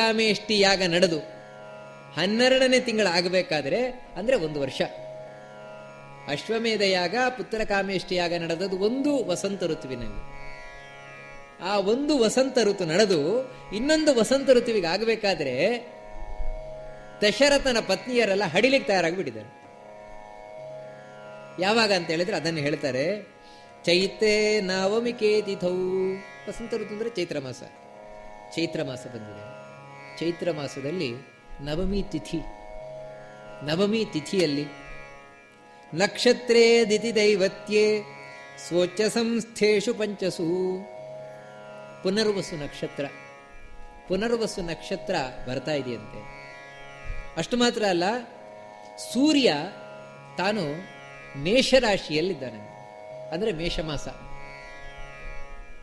ಕಾಮೇಷ್ಟಿ ಯಾಗ ನಡೆದು ಹನ್ನೆರಡನೇ ತಿಂಗಳಾಗಬೇಕಾದ್ರೆ ಅಂದ್ರೆ ಒಂದು ವರ್ಷ. ಅಶ್ವಮೇಧ ಯಾಗ ಪುತ್ರ ಕಾಮೇಷ್ಟಿ ಯಾಗ ನಡೆದದ್ದು ಒಂದು ವಸಂತ ಋತುವಿನಲ್ಲಿ. ಆ ಒಂದು ವಸಂತ ಋತು ನಡೆದು ಇನ್ನೊಂದು ವಸಂತ ಋತುವಿಗೆ ಆಗಬೇಕಾದ್ರೆ ದಶರಥನ ಪತ್ನಿಯರೆಲ್ಲ ಹಡಿಲಿಕ್ಕೆ ತಯಾರಾಗಿಬಿಟ್ಟಿದ್ದಾರೆ. ಯಾವಾಗ ಅಂತ ಹೇಳಿದ್ರೆ ಅದನ್ನು ಹೇಳ್ತಾರೆ, ಚೈತ್ರೆ ನವಮಿಕೇತಿಥೌ ವಸಂತ ಋತು ಅಂದ್ರೆ ಚೈತ್ರ ಮಾಸ. ಚೈತ್ರ ಮಾಸ ಬಂದಿದೆ. ಚೈತ್ರ ಮಾಸದಲ್ಲಿ ನವಮಿ ತಿಥಿ. ನವಮಿ ತಿಥಿಯಲ್ಲಿ ನಕ್ಷತ್ರೇ ದಿತಿ ದೈವತ್ಯೇ ಸ್ವೋಚ್ಚ ಸಂಸ್ಥೇಶು ಪಂಚಸು. ಪುನರ್ವಸು ನಕ್ಷತ್ರ. ಪುನರ್ವಸು ನಕ್ಷತ್ರ ಬರ್ತಾ ಇದೆಯಂತೆ. ಅಷ್ಟು ಮಾತ್ರ ಅಲ್ಲ, ಸೂರ್ಯ ತಾನು ಮೇಷರಾಶಿಯಲ್ಲಿದ್ದಾನೆ. ಅಂದರೆ ಮೇಷಮಾಸ.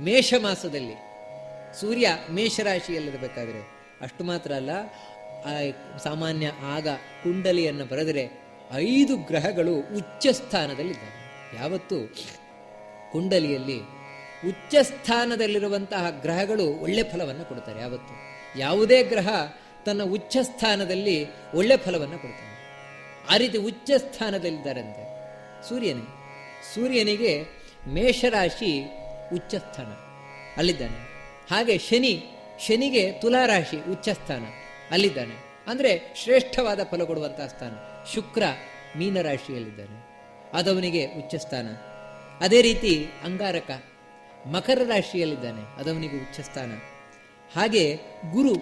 ಮೇಷಮಾಸದಲ್ಲಿ ಸೂರ್ಯ ಮೇಷರಾಶಿಯಲ್ಲಿರಬೇಕಾದ್ರೆ ಅಷ್ಟು ಮಾತ್ರ ಅಲ್ಲ ಸಾಮಾನ್ಯ ಆಗ ಕುಂಡಲಿಯನ್ನು ಬರೆದರೆ ಐದು ಗ್ರಹಗಳು ಉಚ್ಚ ಸ್ಥಾನದಲ್ಲಿದ್ದಾವೆ. ಯಾವತ್ತು? ಕುಂಡಲಿಯಲ್ಲಿ ಉಚ್ಚ ಸ್ಥಾನದಲ್ಲಿರುವಂತಹ ಗ್ರಹಗಳು ಒಳ್ಳೆ ಫಲವನ್ನು ಕೊಡ್ತಾರೆ ಯಾವತ್ತು? ಯಾವುದೇ ಗ್ರಹ ತನ್ನ ಉಚ್ಚ ಸ್ಥಾನದಲ್ಲಿ ಒಳ್ಳೆ ಫಲವನ್ನು ಕೊಡ್ತಾನೆ ಆ ರೀತಿ ಉಚ್ಚ ಸ್ಥಾನದಲ್ಲಿದ್ದಾರಂತೆ ಸೂರ್ಯನೇ, ಸೂರ್ಯನಿಗೆ ಮೇಷರಾಶಿ ಉಚ್ಚ ಸ್ಥಾನ ಅಲ್ಲಿದ್ದಾನೆ. ಹಾಗೆ ಶನಿ ಶನಿಗೆ ತುಲಾರಾಶಿ ಉಚ್ಚ ಸ್ಥಾನ ಅಲ್ಲಿದ್ದಾನೆ. ಅಂದರೆ ಶ್ರೇಷ್ಠವಾದ ಫಲ ಕೊಡುವಂತಹ ಸ್ಥಾನ. ಶುಕ್ರ ಮೀನರಾಶಿಯಲ್ಲಿದ್ದಾನೆ. ಅದವನಿಗೆ ಉಚ್ಚ ಸ್ಥಾನ ಅದೇ ರೀತಿ ಅಂಗಾರಕ ಮಕರ ರಾಶಿಯಲ್ಲಿದ್ದಾನೆ. ಅದವನಿಗೆ ಉಚ್ಚ ಸ್ಥಾನ ಹಾಗೆ ಗುರು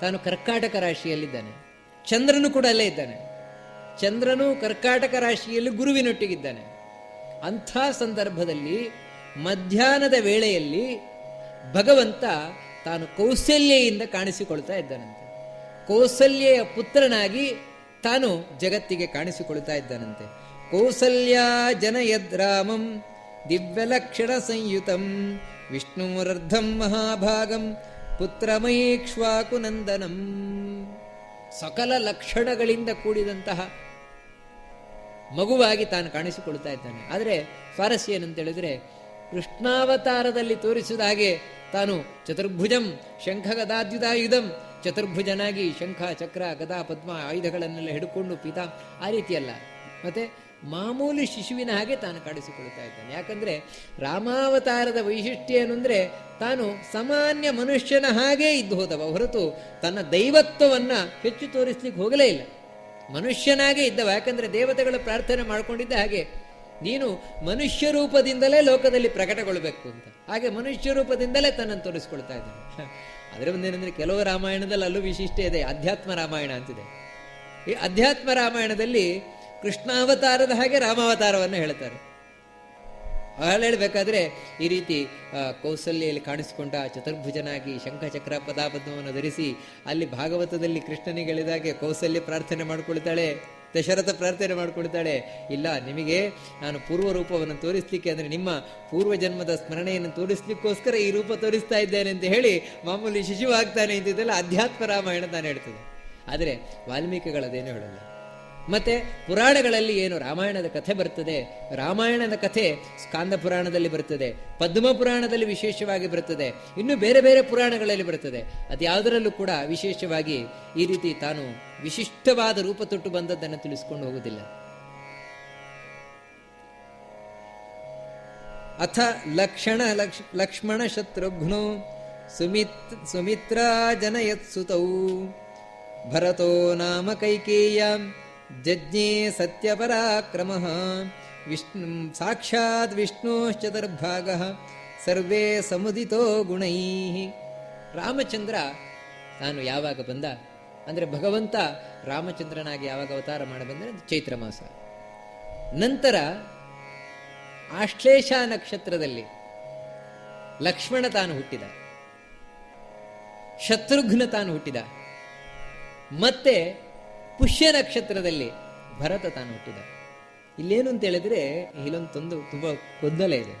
ತಾನು ಕರ್ಕಾಟಕ ರಾಶಿಯಲ್ಲಿದ್ದಾನೆ. ಚಂದ್ರನು ಕೂಡ ಅಲ್ಲೇ ಇದ್ದಾನೆ. ಚಂದ್ರನು ಕರ್ಕಾಟಕ ರಾಶಿಯಲ್ಲಿ ಗುರುವಿನೊಟ್ಟಿಗಿದ್ದಾನೆ. ಅಂಥ ಸಂದರ್ಭದಲ್ಲಿ ಮಧ್ಯಾಹ್ನದ ವೇಳೆಯಲ್ಲಿ ಭಗವಂತ ತಾನು ಕೌಸಲ್ಯೆಯಿಂದ ಕಾಣಿಸಿಕೊಳ್ತಾ ಇದ್ದಾನಂತೆ. ಕೌಸಲ್ಯೆಯ ಪುತ್ರನಾಗಿ ತಾನು ಜಗತ್ತಿಗೆ ಕಾಣಿಸಿಕೊಳ್ತಾ ಇದ್ದಾನಂತೆ. ಕೌಸಲ್ಯ ಜನಯದ್ರಾಮಂ, ದಿವ್ಯಲಕ್ಷಣ ಸಂಯುತಂ ವಿಷ್ಣುರರ್ಧಂ ಮಹಾಭಾಗಂ ಪುತ್ರ ಮೈಕ್ಷ್ವಾಕುನಂದನಂ ಸಕಲ ಲಕ್ಷಣಗಳಿಂದ ಕೂಡಿದಂತಹ ಮಗುವಾಗಿ ತಾನು ಕಾಣಿಸಿಕೊಳ್ತಾ ಇದ್ದಾನೆ. ಆದರೆ ಸ್ವಾರಸ್ಯ ಏನಂತ ಹೇಳಿದ್ರೆ ಕೃಷ್ಣಾವತಾರದಲ್ಲಿ ತೋರಿಸಿದ ಹಾಗೆ ತಾನು ಚತುರ್ಭುಜಂ ಶಂಖ ಗದಾದ್ಯುಧಾಯುಧಂ ಚತುರ್ಭುಜನಾಗಿ ಶಂಖ, ಚಕ್ರ, ಗದಾ, ಪದ್ಮ ಆಯುಧಗಳನ್ನೆಲ್ಲ ಹಿಡ್ಕೊಂಡು ಪಿತಾ ಆ ರೀತಿಯಲ್ಲ. ಮತ್ತೆ ಮಾಮೂಲಿ ಶಿಶುವಿನ ಹಾಗೆ ತಾನು ಕಾಣಿಸಿಕೊಳ್ಳುತ್ತಾ ಇದ್ದಾನೆ. ಯಾಕಂದ್ರೆ ರಾಮಾವತಾರದ ವೈಶಿಷ್ಟ್ಯ ಏನು ಅಂದ್ರೆ ತಾನು ಸಾಮಾನ್ಯ ಮನುಷ್ಯನ ಹಾಗೆ ಇದ್ದು ಹೋದವ. ಹೊರತು ತನ್ನ ದೈವತ್ವವನ್ನ ಹೆಚ್ಚು ತೋರಿಸ್ಲಿಕ್ಕೆ ಹೋಗಲೇ ಇಲ್ಲ. ಮನುಷ್ಯನಾಗೆ ಇದ್ದವ. ಯಾಕಂದ್ರೆ ದೇವತೆಗಳು ಪ್ರಾರ್ಥನೆ ಮಾಡ್ಕೊಂಡಿದ್ದ ಹಾಗೆ ನೀನು ಮನುಷ್ಯ ರೂಪದಿಂದಲೇ ಲೋಕದಲ್ಲಿ ಪ್ರಕಟಗೊಳ್ಬೇಕು ಅಂತ. ಹಾಗೆ ಮನುಷ್ಯ ರೂಪದಿಂದಲೇ ತನ್ನನ್ನು ತೋರಿಸ್ಕೊಳ್ತಾ ಇದ್ದಾನೆ. ಅದರ ಒಂದೇನೆಂದ್ರೆ ಕೆಲವು ರಾಮಾಯಣದಲ್ಲಿ ಅಲ್ಲೂ ವಿಶಿಷ್ಟ ಇದೆ, ಅಧ್ಯಾತ್ಮ ರಾಮಾಯಣ ಅಂತಿದೆ. ಈ ಅಧ್ಯಾತ್ಮ ರಾಮಾಯಣದಲ್ಲಿ ಕೃಷ್ಣಾವತಾರದ ಹಾಗೆ ರಾಮಾವತಾರವನ್ನು ಹೇಳ್ತಾರೆ. ಹಾಳು ಹೇಳಬೇಕಾದ್ರೆ ಈ ರೀತಿ ಕೌಸಲ್ಯಲ್ಲಿ ಕಾಣಿಸಿಕೊಂಡ ಚತುರ್ಭುಜನಾಗಿ ಶಂಖಚಕ್ರ ಪದಾಪದ್ಮವನ್ನು ಧರಿಸಿ ಅಲ್ಲಿ ಭಾಗವತದಲ್ಲಿ ಕೃಷ್ಣನಿಗೆ ಹೇಳಿದಾಗೆ ಕೌಸಲ್ಯ ಪ್ರಾರ್ಥನೆ ಮಾಡ್ಕೊಳ್ತಾಳೆ. ದಶರಥ ಪ್ರಾರ್ಥನೆ ಮಾಡಿಕೊಡ್ತಾಳೆ. ಇಲ್ಲ, ನಿಮಗೆ ನಾನು ಪೂರ್ವ ರೂಪವನ್ನು ತೋರಿಸ್ಲಿಕ್ಕೆ ಅಂದರೆ ನಿಮ್ಮ ಪೂರ್ವ ಜನ್ಮದ ಸ್ಮರಣೆಯನ್ನು ತೋರಿಸ್ಲಿಕ್ಕೋಸ್ಕರ ಈ ರೂಪ ತೋರಿಸ್ತಾ ಇದ್ದೇನೆ ಅಂತ ಹೇಳಿ ಮಾಮೂಲಿ ಶಿಶು ಆಗ್ತಾನೆ ಅಂತಿದ್ದೆಲ್ಲ, ಅಧ್ಯಾತ್ಮ ರಾಮಾಯಣ ತಾನು ಹೇಳ್ತದೆ. ಆದರೆ ವಾಲ್ಮೀಕಿಗಳದೇನು ಹೇಳಲ್ಲ. ಮತ್ತೆ ಪುರಾಣಗಳಲ್ಲಿ ಏನು ರಾಮಾಯಣದ ಕಥೆ ಬರ್ತದೆ? ರಾಮಾಯಣದ ಕಥೆ ಸ್ಕಾಂದ ಪುರಾಣದಲ್ಲಿ ಬರ್ತದೆ, ಪದ್ಮ ಪುರಾಣದಲ್ಲಿ ವಿಶೇಷವಾಗಿ ಬರ್ತದೆ, ಇನ್ನು ಬೇರೆ ಬೇರೆ ಪುರಾಣಗಳಲ್ಲಿ ಬರ್ತದೆ. ಅದ್ಯಾವುದರಲ್ಲೂ ಕೂಡ ವಿಶೇಷವಾಗಿ ಈ ರೀತಿ ತಾನು ವಿಶಿಷ್ಟವಾದ ರೂಪ ತೊಟ್ಟು ಬಂದದ್ದನ್ನು ತಿಳಿಸ್ಕೊಂಡು ಹೋಗುವುದಿಲ್ಲ. ಅಥ ಲಕ್ಷಣ ಲಕ್ಷ, ಲಕ್ಷ್ಮಣ ಶತ್ರುಘ್ನೋ ಸುಮಿತ್, ಸುಮಿತ್ರಾ ಜನಯತ್ಸುತೌ ಭರತೋ ನಾಮ ಕೈಕೇಯ್ಯಾಂ ಜಜ್ಞೆ ಸತ್ಯಪರಾಕ್ರಮ. ವಿಷ್ಣು, ಸಾಕ್ಷಾತ್ ವಿಷ್ಣುಶ್ಚತುರ್ಭಾಗ ಸರ್ವೇ ಸಮುದಿತೋ ಗುಣೈ. ರಾಮಚಂದ್ರ ನಾನು ಯಾವಾಗ ಬಂದ? ಅಂದರೆ ಭಗವಂತ ರಾಮಚಂದ್ರನಾಗಿ ಯಾವಾಗ ಅವತಾರ ಮಾಡಬಂದರೆ ಚೈತ್ರ ಮಾಸ. ನಂತರ ಆಶ್ಲೇಷ ನಕ್ಷತ್ರದಲ್ಲಿ ಲಕ್ಷ್ಮಣ ತಾನು ಹುಟ್ಟಿದ. ಶತ್ರುಘ್ನ ತಾನು ಹುಟ್ಟಿದ. ಮತ್ತೆ ಪುಷ್ಯ ನಕ್ಷತ್ರದಲ್ಲಿ ಭರತ ತಾನು ಹುಟ್ಟಿದ. ಇಲ್ಲೇನು ಅಂತ ಹೇಳಿದ್ರೆ ಇಲ್ಲೊಂದು ತೊಂದು, ತುಂಬಾ ಗೊಂದಲ ಇದೆ.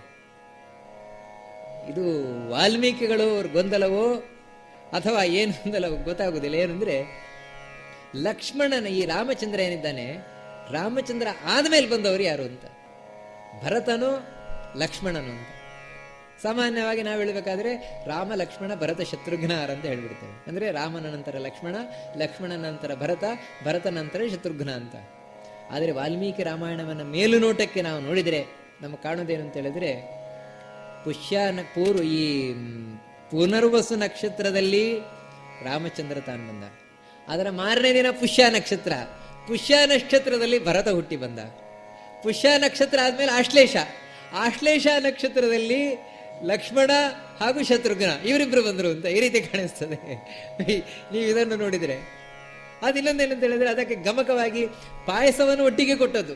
ಇದು ವಾಲ್ಮೀಕಿಗಳು ಅವ್ರ ಗೊಂದಲವೋ ಅಥವಾ ಏನು ಗೊಂದಲ ಗೊತ್ತಾಗುದಿಲ್ಲ. ಏನಂದ್ರೆ ಲಕ್ಷ್ಮಣನ ಈ ರಾಮಚಂದ್ರ ಏನಿದ್ದಾನೆ, ರಾಮಚಂದ್ರ ಆದಮೇಲೆ ಬಂದವರು ಯಾರು ಅಂತ? ಭರತನು ಲಕ್ಷ್ಮಣನು ಅಂತ? ಸಾಮಾನ್ಯವಾಗಿ ನಾವು ಹೇಳಬೇಕಾದ್ರೆ ರಾಮ, ಲಕ್ಷ್ಮಣ, ಭರತ ಶತ್ರುಘ್ನ ಅಂತ ಹೇಳ್ಬಿಡ್ತೇವೆ. ಅಂದ್ರೆ ರಾಮನ ನಂತರ ಲಕ್ಷ್ಮಣ ಲಕ್ಷ್ಮಣನ ನಂತರ ಭರತ ಭರತ ನಂತರ ಶತ್ರುಘ್ನ ಅಂತ. ಆದರೆ ವಾಲ್ಮೀಕಿ ರಾಮಾಯಣವನ್ನು ಮೇಲುನೋಟಕ್ಕೆ ನಾವು ನೋಡಿದರೆ, ನಮಗೆ ಕಾಣೋದೇನು ಅಂತ ಹೇಳಿದ್ರೆ ಪುಷ್ಯ ಪೂರ್ವ ಈ ಪುನರ್ವಸು ನಕ್ಷತ್ರದಲ್ಲಿ ರಾಮಚಂದ್ರ ತಾನು ಬಂದ. ಅದರ ಮಾರನೇ ದಿನ ಪುಷ್ಯ ನಕ್ಷತ್ರ. ಪುಷ್ಯ ನಕ್ಷತ್ರದಲ್ಲಿ ಭರತ ಹುಟ್ಟಿ ಬಂದ. ಪುಷ್ಯ ನಕ್ಷತ್ರ ಆದ್ಮೇಲೆ ಆಶ್ಲೇಷ. ಆಶ್ಲೇಷ ನಕ್ಷತ್ರದಲ್ಲಿ ಲಕ್ಷ್ಮಣ ಹಾಗೂ ಶತ್ರುಘ್ನ ಇವರಿಬ್ರು ಬಂದರು ಅಂತ ಈ ರೀತಿ ಕಾಣಿಸ್ತದೆ. ನೀವು ಇದನ್ನು ನೋಡಿದರೆ. ಅದು ಏನಂತ ಹೇಳಿದ್ರೆ ಅದಕ್ಕೆ ಗಮಕವಾಗಿ ಪಾಯಸವನ್ನು ಒಟ್ಟಿಗೆ ಕೊಟ್ಟದ್ದು.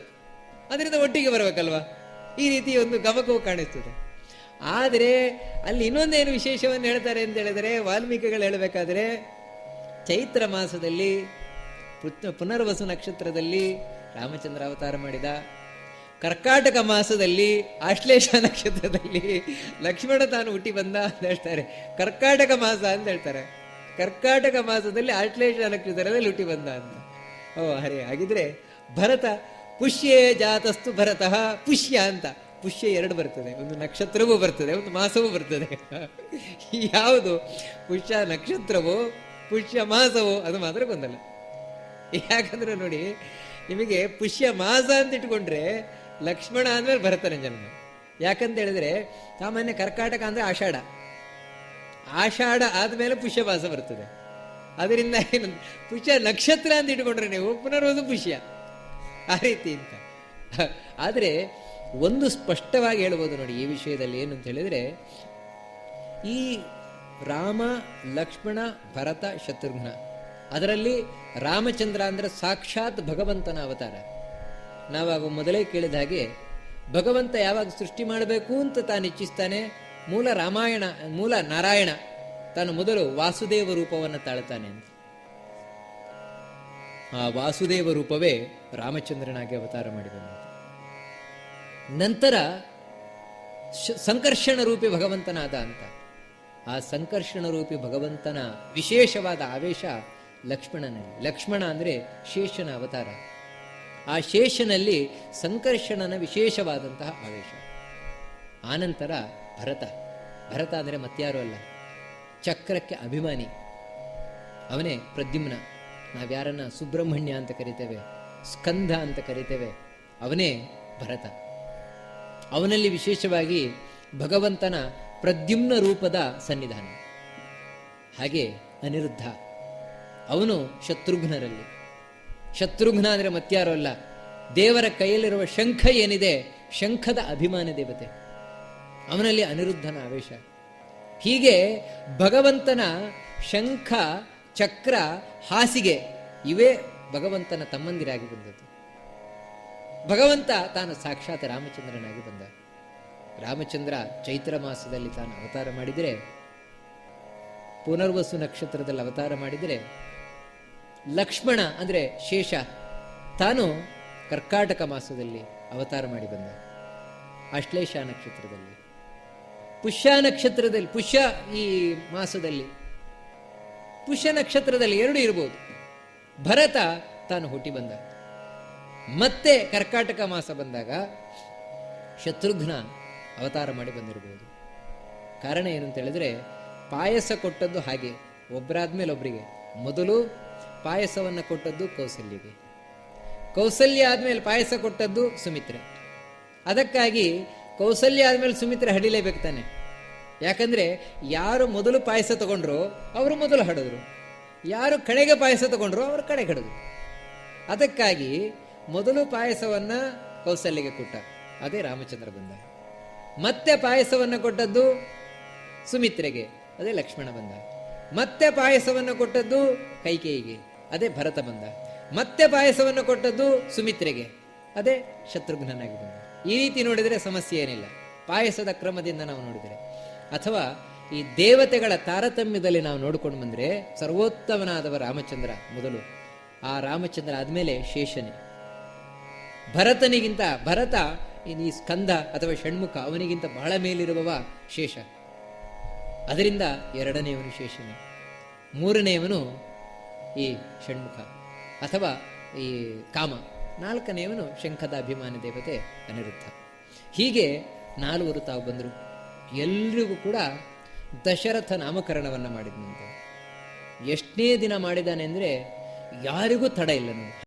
ಅದರಿಂದ ಒಟ್ಟಿಗೆ ಬರಬೇಕಲ್ವಾ? ಈ ರೀತಿ ಒಂದು ಗಮಕವು ಕಾಣಿಸ್ತದೆ. ಆದರೆ ಅಲ್ಲಿ ಇನ್ನೊಂದೇನು ವಿಶೇಷವನ್ನು ಹೇಳ್ತಾರೆ ಅಂತ ಹೇಳಿದರೆ ವಾಲ್ಮೀಕಿಗಳು ಹೇಳಬೇಕಾದ್ರೆ ಚೈತ್ರ ಮಾಸದಲ್ಲಿ ಪುನರ್ವಸು ನಕ್ಷತ್ರದಲ್ಲಿ ರಾಮಚಂದ್ರ ಅವತಾರ ಮಾಡಿದ ಕರ್ಕಾಟಕ ಮಾಸದಲ್ಲಿ ಆಶ್ಲೇಷ ನಕ್ಷತ್ರದಲ್ಲಿ ಲಕ್ಷ್ಮಣ ತಾನು ಹುಟ್ಟಿ ಬಂದ ಅಂತ ಹೇಳ್ತಾರೆ. ಕರ್ಕಾಟಕ ಮಾಸ ಅಂತ ಹೇಳ್ತಾರೆ. ಕರ್ಕಾಟಕ ಮಾಸದಲ್ಲಿ ಆಶ್ಲೇಷ ನಕ್ಷತ್ರದಲ್ಲಿ ಹುಟ್ಟಿ ಬಂದ ಅಂತ. ಓ, ಹರಿ, ಹಾಗಿದ್ರೆ ಭರತ ಪುಷ್ಯೇ ಜಾತಸ್ತು ಭರತಃ ಪುಷ್ಯ ಅಂತ. ಪುಷ್ಯ ಎರಡು ಬರ್ತದೆ. ಒಂದು ನಕ್ಷತ್ರವೂ ಬರ್ತದೆ, ಒಂದು ಮಾಸವೂ ಬರ್ತದೆ. ಯಾವುದು? ಪುಷ್ಯ ನಕ್ಷತ್ರವೋ, ಪುಷ್ಯ ಮಾಸವೋ, ಅದು ಮಾತ್ರ ಗೊಂದಲ ಯಾಕಂದ್ರೆ ನೋಡಿ, ನಿಮಗೆ ಪುಷ್ಯ ಮಾಸ ಅಂತ ಇಟ್ಕೊಂಡ್ರೆ ಲಕ್ಷ್ಮಣ ಆದ್ಮೇಲೆ ಭರತನ ಜನ್ಮ. ಯಾಕಂತ ಹೇಳಿದ್ರೆ ಸಾಮಾನ್ಯ ಕರ್ಕಾಟಕ ಅಂದ್ರೆ ಆಷಾಢ. ಆಷಾಢ ಆದ್ಮೇಲೆ ಪುಷ್ಯ ಮಾಸ ಬರ್ತದೆ. ಅದರಿಂದ ಏನು, ಪುಷ್ಯ ನಕ್ಷತ್ರ ಅಂತ ಇಟ್ಕೊಂಡ್ರೆ ನೀವು ಪುನರ್ವಸು ಪುಷ್ಯ. ಆ ರೀತಿ ಅಂತ. ಆದರೆ ಒಂದು ಸ್ಪಷ್ಟವಾಗಿ ಹೇಳ್ಬೋದು ನೋಡಿ ಈ ವಿಷಯದಲ್ಲಿ ಏನು ಅಂತ ಹೇಳಿದ್ರೆ, ಈ ರಾಮ, ಲಕ್ಷ್ಮಣ, ಭರತ, ಶತ್ರುಘ್ನ. ಅದರಲ್ಲಿ ರಾಮಚಂದ್ರ ಅಂದ್ರೆ ಸಾಕ್ಷಾತ್ ಭಗವಂತನ ಅವತಾರ. ನಾವಾಗ ಮೊದಲೇ ಕೇಳಿದ ಹಾಗೆ, ಭಗವಂತ ಯಾವಾಗ ಸೃಷ್ಟಿ ಮಾಡಬೇಕು ಅಂತ ತಾನು ಇಚ್ಛಿಸ್ತಾನೆ, ಮೂಲ ರಾಮಾಯಣ, ಮೂಲ ನಾರಾಯಣ, ತಾನು ಮೊದಲು ವಾಸುದೇವ ರೂಪವನ್ನು ತಾಳ್ತಾನೆ ಅಂತ. ಆ ವಾಸುದೇವ ರೂಪವೇ ರಾಮಚಂದ್ರನಾಗಿ ಅವತಾರ ಮಾಡಿದನು ನಂತರ ಸಂಕರ್ಷಣ ರೂಪಿ ಭಗವಂತನಾದ ಅಂತ. ಆ ಸಂಕರ್ಷಣ ರೂಪಿ ಭಗವಂತನ ವಿಶೇಷವಾದ ಆವೇಶ ಲಕ್ಷ್ಮಣನಲ್ಲಿ. ಲಕ್ಷ್ಮಣ ಅಂದ್ರೆ ಶೇಷನ ಅವತಾರ. ಆ ಶೇಷನಲ್ಲಿ ಸಂಕರ್ಷಣನ ವಿಶೇಷವಾದಂತಹ ಆವೇಶ. ಆನಂತರ ಭರತ. ಭರತ ಅಂದರೆ ಮತ್ತಾರು ಅಲ್ಲ, ಚಕ್ರಕ್ಕೆ ಅಭಿಮಾನಿ. ಅವನೇ ಪ್ರದ್ಯುಮ್ನ. ನಾವ್ಯಾರನ್ನ ಸುಬ್ರಹ್ಮಣ್ಯ ಅಂತ ಕರಿತೇವೆ ಸ್ಕಂಧ ಅಂತ ಕರಿತೇವೆ, ಅವನೇ ಭರತ. ಅವನಲ್ಲಿ ವಿಶೇಷವಾಗಿ ಭಗವಂತನ ಪ್ರದ್ಯುಮ್ನ ರೂಪದ ಸನ್ನಿಧಾನ. ಹಾಗೆ ಅನಿರುದ್ಧ. ಅವನು ಶತ್ರುಘ್ನರಲ್ಲಿ. ಶತ್ರುಘ್ನ ಅಂದರೆ ಮತ್ಯಾರೋ ಅಲ್ಲ. ದೇವರ ಕೈಯಲ್ಲಿರುವ ಶಂಖ ಏನಿದೆ? ಶಂಖದ ಅಭಿಮಾನ ದೇವತೆ. ಅವನಲ್ಲಿ ಅನಿರುದ್ಧನ ಆವೇಶ. ಹೀಗೆ ಭಗವಂತನ ಶಂಖ, ಚಕ್ರ, ಹಾಸಿಗೆ ಇವೇ ಭಗವಂತನ ತಮ್ಮಂದಿರಾಗಿ ಬಂದದ್ದು. ಭಗವಂತ ತಾನು ಸಾಕ್ಷಾತ್ ರಾಮಚಂದ್ರನಾಗಿ ಬಂದ. ರಾಮಚಂದ್ರ ಚೈತ್ರ ಮಾಸದಲ್ಲಿ ತಾನು ಅವತಾರ ಮಾಡಿದರೆ, ಪುನರ್ವಸು ನಕ್ಷತ್ರದಲ್ಲಿ ಅವತಾರ ಮಾಡಿದರೆ ಲಕ್ಷ್ಮಣ ಅಂದರೆ ಶೇಷ. ತಾನು ಕರ್ಕಾಟಕ ಮಾಸದಲ್ಲಿ ಅವತಾರ ಮಾಡಿ ಬಂದ ಅಶ್ಲೇಷ ನಕ್ಷತ್ರದಲ್ಲಿ. ಪುಷ್ಯ ನಕ್ಷತ್ರದಲ್ಲಿ, ಪುಷ್ಯ ಈ ಮಾಸದಲ್ಲಿ. ಪುಷ್ಯ ನಕ್ಷತ್ರದಲ್ಲಿ ಎರಡು ಇರ್ಬೋದು. ಭರತ ತಾನು ಹುಟ್ಟಿ ಬಂದ. ಮತ್ತೆ ಕರ್ಕಾಟಕ ಮಾಸ ಬಂದಾಗ ಶತ್ರುಘ್ನ ಅವತಾರ ಮಾಡಿ ಬಂದಿರಬಹುದು ಕಾರಣ ಏನು ಅಂತ ಹೇಳಿದ್ರೆ ಪಾಯಸ ಕೊಟ್ಟದ್ದು ಹಾಗೆ. ಒಬ್ಬರಾದ್ಮೇಲೆ ಒಬ್ಬರಿಗೆ ಮೊದಲು ಪಾಯಸವನ್ನು ಕೊಟ್ಟದ್ದು ಕೌಸಲ್ಯಗೆ. ಕೌಸಲ್ಯ ಆದಮೇಲೆ ಪಾಯಸ ಕೊಟ್ಟದ್ದು ಸುಮಿತ್ರೆ. ಅದಕ್ಕಾಗಿ ಕೌಸಲ್ಯ ಆದಮೇಲೆ ಸುಮಿತ್ರೆ ಹಡಿಲೇಬೇಕು ತಾನೆ. ಯಾಕಂದರೆ ಯಾರು ಮೊದಲು ಪಾಯಸ ತಗೊಂಡ್ರು ಅವರು ಮೊದಲು ಹಡಿದ್ರು. ಯಾರು ಕಡೆಗೆ ಪಾಯಸ ತಗೊಂಡ್ರು ಅವರು ಕಡೆ ಹಡಿದ್ರು. ಅದಕ್ಕಾಗಿ ಮೊದಲು ಪಾಯಸವನ್ನು ಕೌಸಲ್ಯಗೆ ಕೊಟ್ಟ. ಅದೇ ರಾಮಚಂದ್ರ ಬಂದ ಮತ್ತೆ ಪಾಯಸವನ್ನು ಕೊಟ್ಟದ್ದು ಸುಮಿತ್ರೆಗೆ. ಅದೇ ಲಕ್ಷ್ಮಣ ಬಂದ ಮತ್ತೆ ಪಾಯಸವನ್ನು ಕೊಟ್ಟದ್ದು ಕೈಕೇಯಿಗೆ. ಅದೇ ಭರತ ಬಂದ. ಮತ್ತೆ ಪಾಯಸವನ್ನು ಕೊಟ್ಟದ್ದು ಸುಮಿತ್ರೆಗೆ. ಅದೇ ಶತ್ರುಘ್ನನಾಗಿ ಬಂದ. ಈ ರೀತಿ ನೋಡಿದರೆ ಸಮಸ್ಯೆ ಏನಿಲ್ಲ. ಪಾಯಸದ ಕ್ರಮದಿಂದ ನಾವು ನೋಡಿದರೆ. ಅಥವಾ ಈ ದೇವತೆಗಳ ತಾರತಮ್ಯದಲ್ಲಿ ನಾವು ನೋಡಿಕೊಂಡು ಬಂದ್ರೆ ಸರ್ವೋತ್ತಮನಾದವ ರಾಮಚಂದ್ರ ಮೊದಲು. ಆ ರಾಮಚಂದ್ರ ಆದಮೇಲೆ ಶೇಷನೇ. ಭರತನಿಗಿಂತ, ಭರತ ಈ ಸ್ಕಂದ ಅಥವಾ ಷಣ್ಮುಖ ಅವನಿಗಿಂತ ಬಹಳ ಮೇಲಿರುವವ ಶೇಷ. ಅದರಿಂದ ಎರಡನೆಯವನು ಶೇಷನೇ. ಮೂರನೆಯವನು ಈ ಷಣ್ಮುಖ ಅಥವಾ ಈ ಕಾಮ. ನಾಲ್ಕನೆಯವನು ಶಂಖದ ಅಭಿಮಾನಿ ದೇವತೆ ಅನಿರುದ್ಧ. ಹೀಗೆ ನಾಲ್ವರು ತಾವು ಬಂದರು. ಎಲ್ರಿಗೂ ಕೂಡ ದಶರಥ ನಾಮಕರಣವನ್ನು ಮಾಡಿದ್ನಂತೆ. ಎಷ್ಟನೇ ದಿನ ಮಾಡಿದ್ದಾನೆ ಅಂದರೆ ಯಾರಿಗೂ ತಡ ಇಲ್ಲ